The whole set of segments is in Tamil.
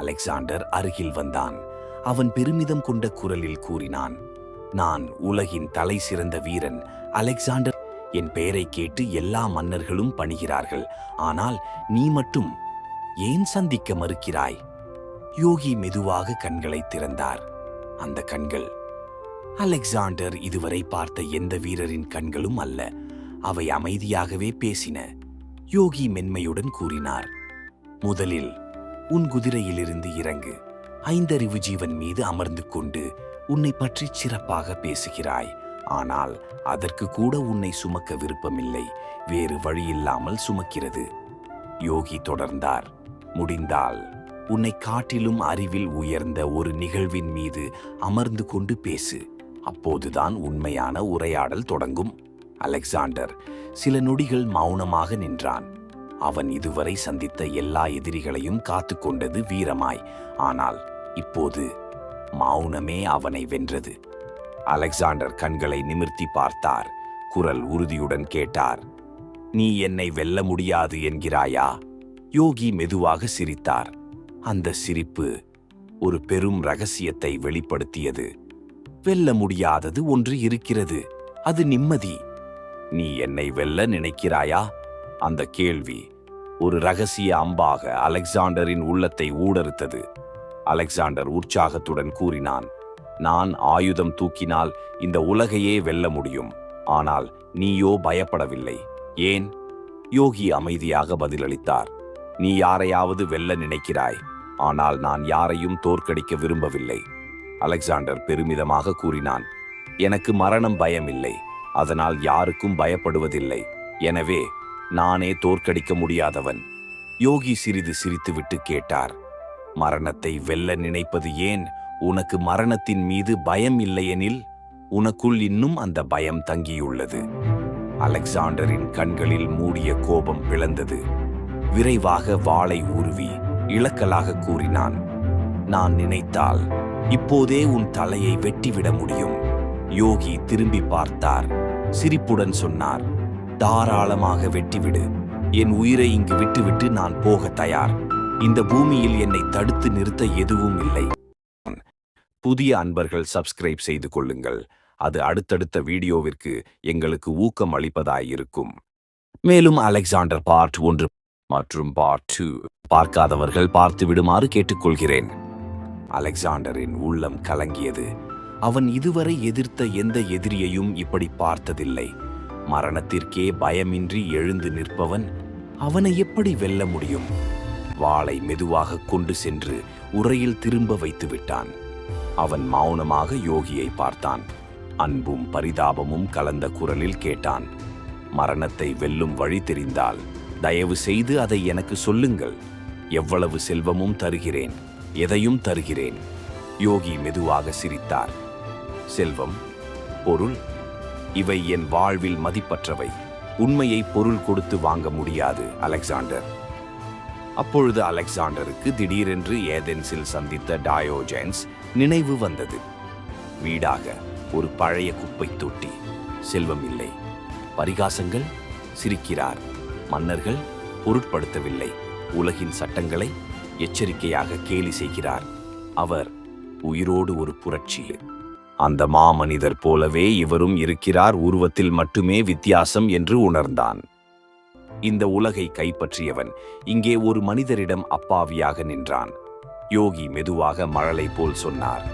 அலெக்சாண்டர் அருகில் வந்தான். அவன் பெருமிதம் கொண்ட குரலில் கூறினான் நான் உலகின் தலை சிறந்த வீரன் அலெக்சாண்டர். என் பெயரை கேட்டு எல்லா மன்னர்களும் பணிகிறார்கள். ஆனால் நீ மட்டும் ஏன் சந்திக்க மறுக்கிறாய்? யோகி மெதுவாக கண்களை திறந்தார். அந்த கண்கள் அலெக்சாண்டர் இதுவரை பார்த்த எந்த வீரரின் கண்களும் அல்ல அவை அமைதியாகவே பேசின. யோகி மென்மையுடன் கூறினார் முதலில் உன் குதிரையிலிருந்து இறங்கு. ஐந்தறிவு ஜீவன் மீது அமர்ந்து கொண்டு உன்னை பற்றி சிறப்பாக பேசுகிறாய். ஆனால் அதற்கு கூட உன்னை சுமக்க விருப்பமில்லை. வேறு வழியில்லாமல் சுமக்கிறது. யோகி தொடர்ந்தார். முடிந்தால் உன்னை காட்டிலும் அறிவில் உயர்ந்த ஒரு நிகழ்வின் மீது அமர்ந்து கொண்டு பேசு. அப்போதுதான் உண்மையான உரையாடல் தொடங்கும். அலெக்சாண்டர் சில நொடிகள் மௌனமாக நின்றான். அவன் இதுவரை சந்தித்த எல்லா எதிரிகளையும் காத்து கொண்டது வீரமாய். ஆனால் இப்போது மௌனமே அவனை வென்றது. அலெக்சாண்டர் கண்களை நிமிர்த்தி பார்த்தார். குரல் உறுதியுடன் கேட்டார். நீ என்னை வெல்ல முடியாது என்கிறாயா? யோகி மெதுவாக சிரித்தார். அந்த சிரிப்பு ஒரு பெரும் ரகசியத்தை வெளிப்படுத்தியது. வெல்ல முடியாதது ஒன்று இருக்கிறது. அது நிம்மதி. நீ என்னை வெல்ல நினைக்கிறாயா? அந்த கேள்வி ஒரு ரகசிய அம்பாக அலெக்சாண்டரின் உள்ளத்தை ஊடறுத்தது. அலெக்சாண்டர் உற்சாகத்துடன் கூறினான் நான் ஆயுதம் தூக்கினால் இந்த உலகையே வெல்ல முடியும். ஆனால் நீயோ பயப்படவில்லை. ஏன்? யோகி அமைதியாக பதிலளித்தார் நீ யாரையாவது வெல்ல நினைக்கிறாய். ஆனால் நான் யாரையும் தோற்கடிக்க விரும்பவில்லை. அலெக்சாண்டர் பெருமிதமாக கூறினான் எனக்கு மரணம் பயமில்லை. அதனால் யாருக்கும் பயப்படுவதில்லை. எனவே நானே தோற்கடிக்க முடியாதவன். யோகி சிறிது சிரித்துவிட்டு கேட்டார். மரணத்தை வெல்ல நினைப்பது ஏன்? உனக்கு மரணத்தின் மீது பயம் இல்லையெனில் உனக்குள் இன்னும் அந்த பயம் தங்கியுள்ளது. அலெக்சாண்டரின் கண்களில் மூடிய கோபம் பிளந்தது. விரைவாக வாளை உருவி இலக்கலாக கூறினான் நான் நினைத்தால் இப்போதே உன் தலையை வெட்டிவிட முடியும். யோகி திரும்பி பார்த்தார். சிரிப்புடன் சொன்னார் தாராளமாக வெட்டிவிடு. என் உயிரை இங்கு விட்டுவிட்டு நான் போக தயார். இந்த பூமியில் என்னை தடுத்து நிறுத்த எதுவும் இல்லை. புதிய அன்பர்கள் சப்ஸ்கிரைப் செய்து கொள்ளுங்கள். அது அடுத்தடுத்த வீடியோவிற்கு எங்களுக்கு ஊக்கம் அளிப்பதாயிருக்கும். மேலும் அலெக்சாண்டர் பார்ட் ஒன்று மற்றும் பார்ட் டூ பார்க்காதவர்கள் பார்த்து விடுமாறு கேட்டுக்கொள்கிறேன். அலெக்சாண்டரின் உள்ளம் கலங்கியது. அவன் இதுவரை எதிர்த்த எந்த எதிரியையும் இப்படி பார்த்ததில்லை. மரணத்திற்கே பயமின்றி எழுந்து நிற்பவன் அவனை எப்படி வெல்ல முடியும்? வாளை மெதுவாக கொண்டு சென்று உரையில் திரும்ப வைத்து விட்டான் அவன் மௌனமாக யோகியை பார்த்தான். அன்பும் பரிதாபமும் கலந்த குரலில் கேட்டான் மரணத்தை வெல்லும் வழி தெரிந்தால் தயவு செய்து அதை எனக்கு சொல்லுங்கள். எவ்வளவு செல்வமும் தருகிறேன் எதையும் தருகிறேன். யோகி மெதுவாக சிரித்தார். செல்வம் பொருள் இவை என் வாழ்வில் மதிப்பற்றவை. உண்மையை பொருள் கொடுத்து வாங்க முடியாது அலெக்சாண்டர். அப்பொழுது அலெக்சாண்டருக்கு திடீரென்று ஏதென்ஸில் சந்தித்த டயோஜென்ஸ் நினைவு வந்தது. வீடாக ஒரு பழைய குப்பை தொட்டி. செல்வம் இல்லை. பரிகாசங்கள்? சிரிக்கிறார். மன்னர்கள்? பொருட்படுத்தவில்லை. உலகின் சட்டங்களை எச்சரிக்கையாக கேலி செய்கிறார். அவர் உயிரோடு ஒரு புரட்சியில். அந்த மாமனிதர் போலவே இவரும் இருக்கிறார் உருவத்தில் மட்டுமே வித்தியாசம் என்று உணர்ந்தான். இந்த உலகை கைப்பற்றியவன் இங்கே ஒரு மனிதரிடம் அப்பாவியாக நின்றான். யோகி மெதுவாக மழலை போல் சொன்னார்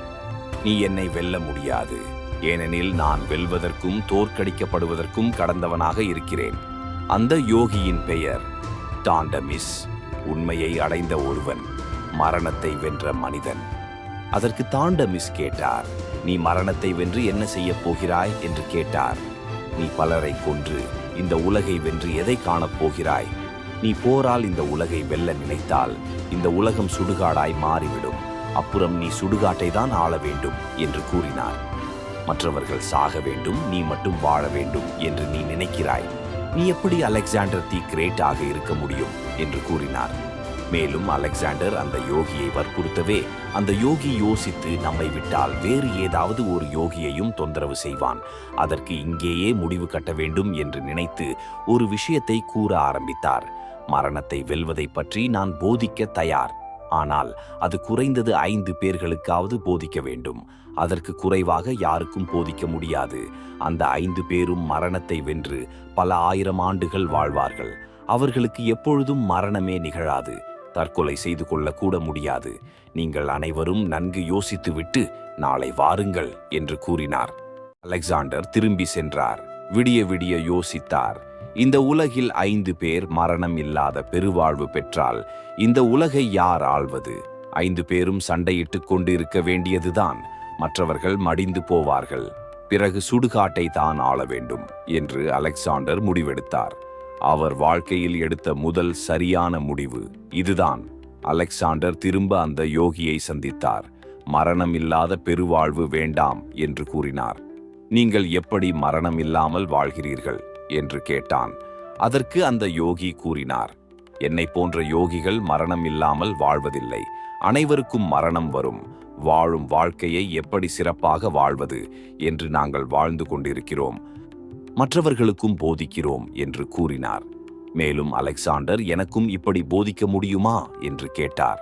நீ என்னை வெல்ல முடியாது. ஏனெனில் நான் வெல்வதற்கும் தோற்கடிக்கப்படுவதற்கும் கடந்தவனாக இருக்கிறேன். அந்த யோகியின் பெயர் டாண்டமிஸ். உண்மையை அடைந்த ஒருவன் மரணத்தை வென்ற மனிதன். அதற்கு தாண்டமிஸ் கேட்டார் நீ மரணத்தை வென்று என்ன செய்யப் போகிறாய்? என்று கேட்டார். நீ பலரை கொன்று இந்த உலகை வென்று எதை காணப் போகிறாய்? நீ போரால் இந்த உலகை வெல்ல நினைத்தால் இந்த உலகம் சுடுகாடாய் மாறிவிடும். அப்புறம் நீ சுடுகாட்டை தான் ஆள வேண்டும் என்று கூறினார். மற்றவர்கள் சாக வேண்டும் நீ மட்டும் வாழ வேண்டும் என்று நீ நினைக்கிறாய். நீ எப்படி அலெக்சாண்டர் தி கிரேட் ஆக இருக்க முடியும்? என்று கூறினார். மேலும் அலெக்சாண்டர் அந்த யோகியை வற்புறுத்தவே அந்த யோகி யோசித்து நம்மை விட்டால் வேறு ஏதாவது ஒரு யோகியையும் தொந்தரவு செய்வான். அதற்கு இங்கேயே முடிவு கட்ட வேண்டும் என்று நினைத்து ஒரு விஷயத்தை கூற ஆரம்பித்தார். மரணத்தை வெல்வதை பற்றி நான் போதிக்க தயார். ஆனால் அது குறைந்தது ஐந்து பேர்களுக்காவது போதிக்க வேண்டும். அதற்கு குறைவாக யாருக்கும் போதிக்க முடியாது. அந்த ஐந்து பேரும் மரணத்தை வென்று பல ஆயிரம் ஆண்டுகள் வாழ்வார்கள். அவர்களுக்கு எப்பொழுதும் மரணமே நிகழாது. தற்கொலை செய்து கொள்ளக்கூட முடியாது. நீங்கள் அனைவரும் நன்கு யோசித்துவிட்டு நாளை வாருங்கள் என்று கூறினார். அலெக்சாண்டர் திரும்பி சென்றார். விடிய விடிய யோசித்தார். இந்த உலகில் ஐந்து பேர் மரணம் இல்லாத பெருவாழ்வு பெற்றால் இந்த உலகை யார் ஆள்வது? ஐந்து பேரும் சண்டையிட்டுக் கொண்டிருக்க வேண்டியதுதான். மற்றவர்கள் மடிந்து போவார்கள். பிறகு சுடுகாட்டை தான் ஆள வேண்டும் என்று அலெக்சாண்டர் முடிவெடுத்தார். அவர் வாழ்க்கையில் எடுத்த முதல் சரியான முடிவு இதுதான். அலெக்சாண்டர் திரும்ப அந்த யோகியை சந்தித்தார். மரணம் இல்லாத பெருவாழ்வு வேண்டாம் என்று கூறினார். நீங்கள் எப்படி மரணம் இல்லாமல் வாழ்கிறீர்கள்? என்று கேட்டான். அதற்கு அந்த யோகி கூறினார். என்னை போன்ற யோகிகள் மரணம் இல்லாமல் வாழ்வதில்லை. அனைவருக்கும் மரணம் வரும். வாழும் வாழ்க்கையை எப்படி சிறப்பாக வாழ்வது? என்று நாங்கள் வாழ்ந்து கொண்டிருக்கிறோம். மற்றவர்களுக்கும் போதிக்கிறோம் என்று கூறினார். மேலும் அலெக்சாண்டர் எனக்கும் இப்படி போதிக்க முடியுமா? என்று கேட்டார்.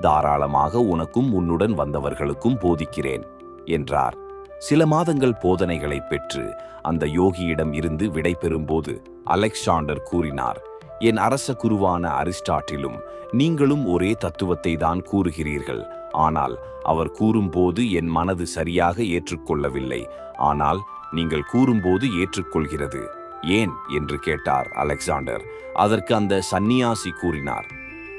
தாராளமாக உனக்கும் உன்னுடன் வந்தவர்களுக்கும் போதிக்கிறேன் என்றார். சில மாதங்கள் போதனைகளை பெற்று அந்த யோகியிடம் இருந்து விடைபெறும்போது அலெக்சாண்டர் கூறினார் என் அரச குருவான அரிஸ்டாட்டிலும் நீங்களும் ஒரே தத்துவத்தை தான் கூறுகிறீர்கள். ஆனால் அவர் கூறும்போது என் மனது சரியாக ஏற்றுக்கொள்ளவில்லை. ஆனால் நீங்கள் கூறும்போது ஏற்றுக்கொள்கிறது. ஏன்? என்று கேட்டார் அலெக்சாண்டர். அதற்கு அந்த சந்நியாசி கூறினார்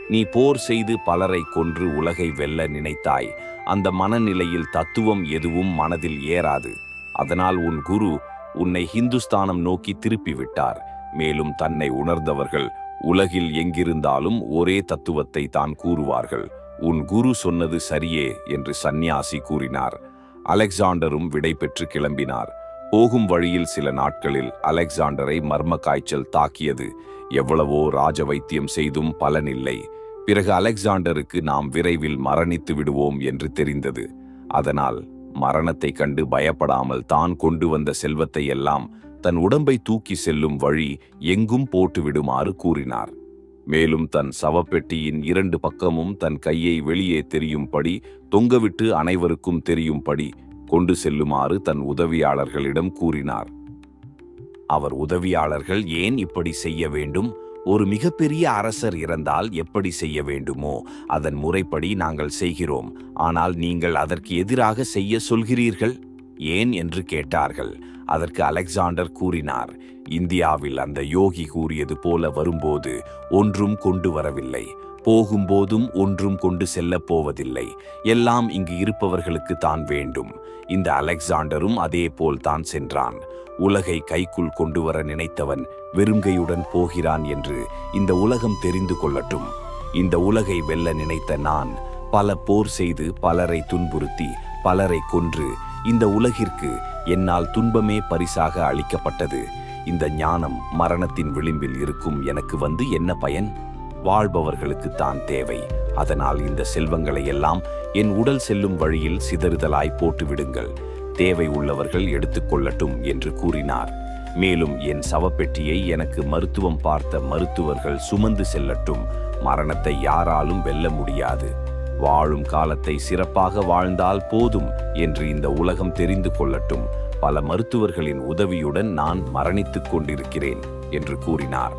நீ போர் செய்து பலரை கொன்று உலகை வெல்ல நினைத்தாய். அந்த மனநிலையில் தத்துவம் எதுவும் மனதில் ஏறாது. அதனால் உன் குரு உன்னை ஹிந்துஸ்தானம் நோக்கி திருப்பி விட்டார் மேலும் தன்னை உணர்ந்தவர்கள் உலகில் எங்கிருந்தாலும் ஒரே தத்துவத்தை தான் கூறுவார்கள். உன் குரு சொன்னது சரியே என்று சந்நியாசி கூறினார். அலெக்சாண்டரும் விடை பெற்று கிளம்பினார். போகும் வழியில் சில நாட்களில் அலெக்சாண்டரை மர்ம காய்ச்சல் தாக்கியது. எவ்வளவோ ராஜ வைத்தியம் செய்தும் பலனில்லை. பிறகு அலெக்சாண்டருக்கு நாம் விரைவில் மரணித்து விடுவோம் என்று தெரிந்தது. அதனால் மரணத்தை கண்டு பயப்படாமல் தான் கொண்டு வந்த செல்வத்தை எல்லாம் தன் உடம்பை தூக்கி செல்லும் வழி எங்கும் போட்டுவிடுமாறு கூறினார். மேலும் தன் சவப்பெட்டியின் இரண்டு பக்கமும் தன் கையை வெளியே தெரியும்படி தொங்கவிட்டு அனைவருக்கும் தெரியும்படி கொண்டு செல்லுமாறு தன் உதவியாளர்களிடம் கூறினார். அவர் உதவியாளர்கள் ஏன் இப்படி செய்ய வேண்டும்? ஒரு மிகப்பெரிய அரசர் இறந்தால் எப்படி செய்ய வேண்டுமோ அதன் முறைப்படி நாங்கள் செய்கிறோம். ஆனால் நீங்கள் அதற்கு எதிராக செய்ய சொல்கிறீர்கள்? ஏன் என்று கேட்டார்கள். அதற்கு அலெக்சாண்டர் கூறினார் இந்தியாவில் அந்த யோகி கூறியது போல வரும்போது ஒன்றும் கொண்டு வரவில்லை. போகும்போதும் ஒன்றும் கொண்டு செல்லப் போவதில்லை. எல்லாம் இங்கு இருப்பவர்களுக்கு தான் வேண்டும். இந்த அலெக்சாண்டரும் அதே போல் தான் சென்றான். உலகை கைக்குள் கொண்டு வர நினைத்தவன் வெறுங்கையுடன் போகிறான் என்று இந்த உலகம் தெரிந்து கொள்ளட்டும். இந்த உலகை வெல்ல நினைத்த நான் பல போர் செய்து பலரை துன்புறுத்தி பலரை கொன்று இந்த உலகிற்கு என்னால் துன்பமே பரிசாக அளிக்கப்பட்டது. இந்த ஞானம் மரணத்தின் விளிம்பில் இருக்கும் எனக்கு வந்து என்ன பயன்? வாழ்பவர்களுக்கு தான் தேவை. அதனால் இந்த செல்வங்களை எல்லாம் என் உடல் செல்லும் வழியில் சிதறுதலாய் போட்டுவிடுங்கள். தேவை உள்ளவர்கள் எடுத்துக்கொள்ளட்டும் என்று கூறினார். மேலும் என் சவப்பெட்டியை எனக்கு மருத்துவம் பார்த்த மருத்துவர்கள் சுமந்து செல்லட்டும். மரணத்தை யாராலும் வெல்ல முடியாது. வாழும் காலத்தை சிறப்பாக வாழ்ந்தால் போதும் என்று இந்த உலகம் தெரிந்து கொள்ளட்டும். பல மருத்துவர்களின் உதவியுடன் நான் மரணித்துக் கொண்டிருக்கிறேன் என்று கூறினார்.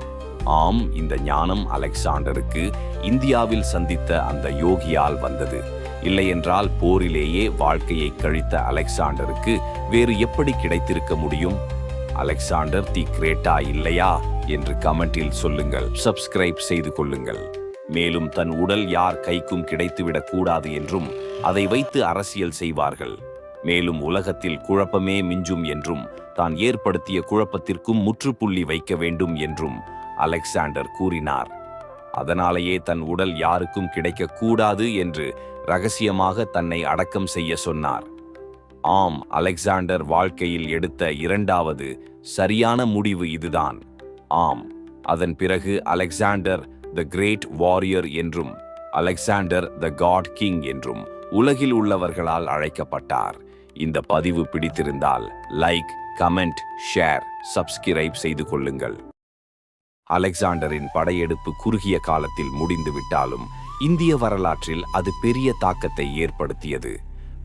ஆம் இந்த ஞானம் அலெக்சாண்டருக்கு இந்தியாவில் சந்தித்த அந்த யோகியால் வந்தது. இல்லையென்றால் போரிலேயே வாழ்க்கையை கழித்த அலெக்சாண்டருக்கு வேறு எப்படி கிடைத்திருக்க முடியும்? அலெக்சாண்டர் தி கிரேட்டா இல்லையா? என்று கமெண்டில் சொல்லுங்கள். சப்ஸ்கிரைப் செய்து கொள்ளுங்கள். மேலும் தன் உடல் யார் கைக்கும் கிடைத்துவிடக் கூடாது என்றும் அதை வைத்து அரசியல் செய்வார்கள். மேலும் உலகத்தில் குழப்பமே மிஞ்சும் என்றும் தான் ஏற்படுத்திய குழப்பத்திற்கும் முற்றுப்புள்ளி வைக்க வேண்டும் என்றும் அலெக்சாண்டர் கூறினார். அதனாலேயே தன் உடல் யாருக்கும் கிடைக்கக்கூடாது என்று ரகசியமாக தன்னை அடக்கம் செய்ய சொன்னார். ஆம் அலெக்சாண்டர் வாழ்க்கையில் எடுத்த இரண்டாவது சரியான முடிவு இதுதான். ஆம் அதன் பிறகு அலெக்சாண்டர் த கிரேட் வாரியர் என்றும் அலெக்சாண்டர் த காட் கிங் என்றும் உலகில் உள்ளவர்களால் அழைக்கப்பட்டார். இந்த பதிவு பிடித்திருந்தால் லைக் கமெண்ட் ஷேர் சப்ஸ்கிரைப் செய்து கொள்ளுங்கள். அலெக்சாண்டரின் படையெடுப்பு குறுகிய காலத்தில் முடிந்துவிட்டாலும் இந்திய வரலாற்றில் அது பெரிய தாக்கத்தை ஏற்படுத்தியது.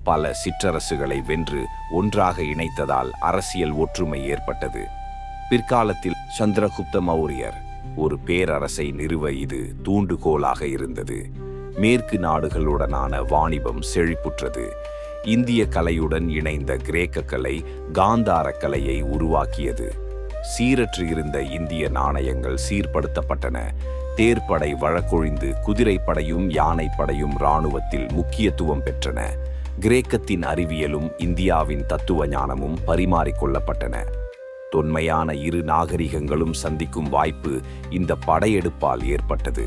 பல சிற்றரசுகளை வென்று ஒன்றாக இணைத்ததால் அரசியல் ஒற்றுமை ஏற்பட்டது. பிற்காலத்தில் சந்திரகுப்த மௌரியர் ஒரு பேரரசை நிறுவ இது தூண்டுகோலாக இருந்தது. மேற்கு நாடுகளுடனான வாணிபம் செழிப்புற்றது. இந்திய கலையுடன் இணைந்த கிரேக்க கலை காந்தார கலையை உருவாக்கியது. சீரற்று இருந்த இந்திய நாணயங்கள் சீர்படுத்தப்பட்டன. தேர்ப்படை வழக்கொழிந்து குதிரைப்படையும் யானைப்படையும் இராணுவத்தில் முக்கியத்துவம் பெற்றன. கிரேக்கத்தின் அறிவியலும் இந்தியாவின் தத்துவ ஞானமும் பரிமாறிக்கொள்ளப்பட்டன. தொன்மையான இரு நாகரிகங்களும் சந்திக்கும் வாய்ப்பு இந்த படையெடுப்பால் ஏற்பட்டது.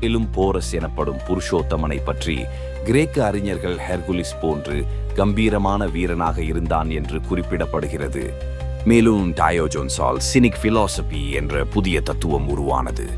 மேலும் போரஸ் எனப்படும் புருஷோத்தமனை பற்றி கிரேக்க அறிஞர்கள் ஹெர்குலிஸ் போன்று கம்பீரமான வீரனாக இருந்தான் என்று குறிப்பிடப்படுகிறது. மேலும் டயோஜோன்ஸால் சினிக் பிலாசபி என்ற புதிய தத்துவம் உருவானது.